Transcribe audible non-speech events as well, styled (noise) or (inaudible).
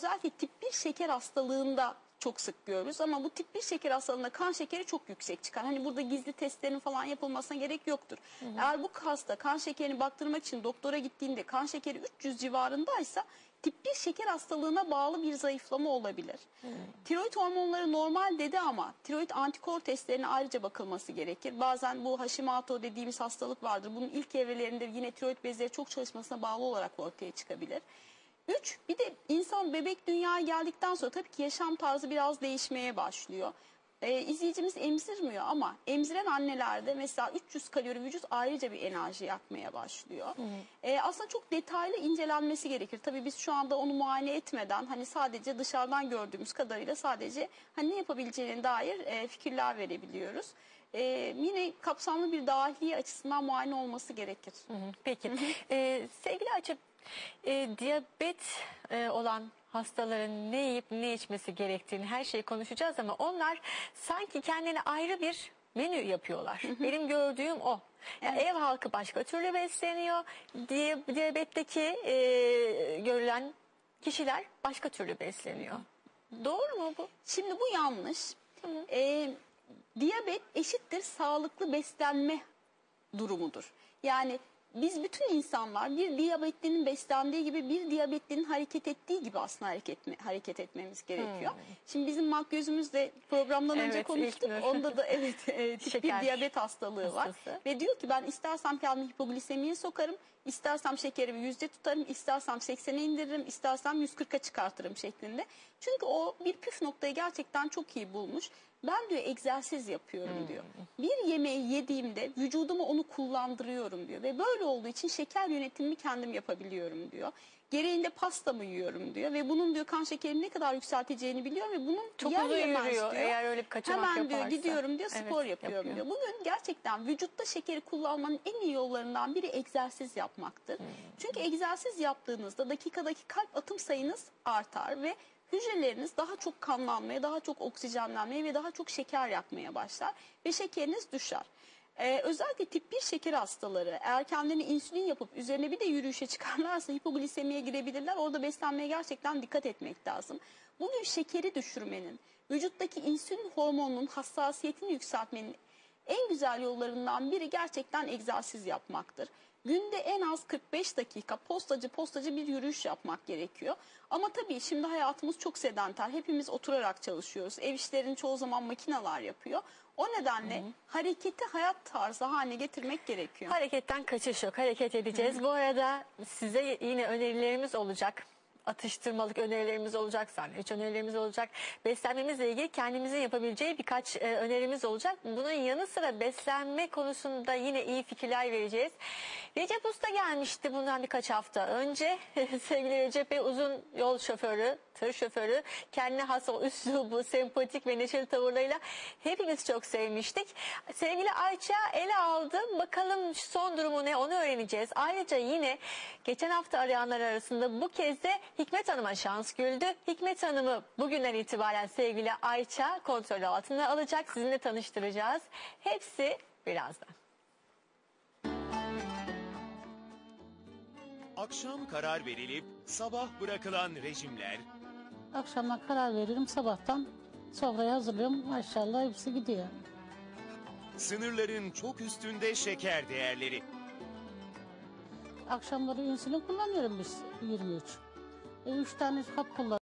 özellikle tip 1 şeker hastalığında çok sık görürüz ama bu tip 1 şeker hastalığında kan şekeri çok yüksek çıkar. Hani burada gizli testlerin falan yapılmasına gerek yoktur. Eğer bu hasta kan şekerini baktırmak için doktora gittiğinde kan şekeri 300 civarındaysa tip 1 şeker hastalığına bağlı bir zayıflama olabilir. Tiroid hormonları normal dedi ama tiroid antikor testlerine ayrıca bakılması gerekir. Bazen bu Hashimoto dediğimiz hastalık vardır. Bunun ilk evrelerinde yine tiroid bezleri çok çalışmasına bağlı olarak ortaya çıkabilir. Üç, bir de insan bebek dünyaya geldikten sonra tabii ki yaşam tarzı biraz değişmeye başlıyor. Ee, izleyicimiz emzirmiyor ama emziren annelerde mesela 300 kalori vücut ayrıca bir enerji yakmaya başlıyor. Ee, aslında çok detaylı incelenmesi gerekir. Tabii biz şu anda onu muayene etmeden hani sadece dışarıdan gördüğümüz kadarıyla sadece hani ne yapabileceğine dair e, fikirler verebiliyoruz. Ee, yine kapsamlı bir dahiliye açısından muayene olması gerekir. Hı hı, Peki. Ee, sevgili Ayça, e, diyabet e, olan hastaların ne yiyip ne içmesi gerektiğini her şeyi konuşacağız ama onlar sanki kendine ayrı bir menü yapıyorlar. Benim gördüğüm o. Yani Ev halkı başka türlü besleniyor. Diyabetteki e, görülen kişiler başka türlü besleniyor. Doğru mu bu? Şimdi bu yanlış. Ee, diyabet eşittir sağlıklı beslenme durumudur. Yani biz bütün insanlar bir diyabetlinin beslendiği gibi bir diyabetlinin hareket ettiği gibi aslında hareket, etme- hareket etmemiz gerekiyor. Şimdi bizim makyözümüz de programdan önce Evet, konuştuk. İlknur. Onda da evet (laughs) e, tip Şeker bir diyabet hastalığı var. hastası. Ve diyor ki ben istersem kendimi hipoglisemiye sokarım, istersem şekerimi yüzde tutarım, istersem 80'e indiririm, istersem 140'a çıkartırım şeklinde. Çünkü o bir püf noktayı gerçekten çok iyi bulmuş. Ben diyor egzersiz yapıyorum diyor. Bir yemeği yediğimde vücuduma onu kullandırıyorum diyor. Ve böyle olduğu için şeker yönetimimi kendim yapabiliyorum diyor. Gereğinde pasta mı yiyorum diyor. Ve bunun diyor kan şekerimi ne kadar yükselteceğini biliyor ve bunun Çok yer yemez yürüyor diyor. eğer öyle bir kaçamak Hemen diyor yaparsa. gidiyorum diyor Evet, spor yapıyorum yapıyor. diyor. Bugün gerçekten vücutta şekeri kullanmanın en iyi yollarından biri egzersiz yapmaktır. Hmm. Çünkü egzersiz yaptığınızda dakikadaki kalp atım sayınız artar ve hücreleriniz daha çok kanlanmaya, daha çok oksijenlenmeye ve daha çok şeker yakmaya başlar ve şekeriniz düşer. Ee, özellikle tip 1 şeker hastaları eğer kendini insülin yapıp üzerine bir de yürüyüşe çıkarlarsa (laughs) hipoglisemiye girebilirler. Orada beslenmeye gerçekten dikkat etmek lazım. Bugün şekeri düşürmenin, vücuttaki insülin hormonunun hassasiyetini yükseltmenin en güzel yollarından biri gerçekten egzersiz yapmaktır. Günde en az 45 dakika postacı postacı bir yürüyüş yapmak gerekiyor. Ama tabii şimdi hayatımız çok sedanter. Hepimiz oturarak çalışıyoruz. Ev işlerini çoğu zaman makineler yapıyor. O nedenle hareketi hayat tarzı haline getirmek gerekiyor. Hareketten kaçış yok. Hareket edeceğiz. Bu arada size yine önerilerimiz olacak. Atıştırmalık önerilerimiz olacak, sandviç önerilerimiz olacak. Beslenmemizle ilgili kendimizin yapabileceği birkaç e, önerimiz olacak. Bunun yanı sıra beslenme konusunda yine iyi fikirler vereceğiz. Recep Usta gelmişti bundan birkaç hafta önce. (laughs) Sevgili Recep Bey uzun yol şoförü, tır şoförü. Kendine has o üslubu, sempatik ve neşeli tavırlarıyla hepimiz çok sevmiştik. Sevgili Ayça ele aldı. Bakalım son durumu ne onu öğreneceğiz. Ayrıca yine geçen hafta arayanlar arasında bu kez de Hikmet Hanım'a şans güldü. Hikmet Hanım'ı bugünden itibaren sevgili Ayça kontrol altına alacak. Sizinle tanıştıracağız. Hepsi birazdan. Akşam karar verilip sabah bırakılan rejimler, Akşama karar veririm sabahtan sofrayı hazırlıyorum maşallah hepsi gidiyor. sınırların çok üstünde şeker değerleri. Akşamları insülin kullanıyorum biz 23. E, üç tane hap kullanıyorum.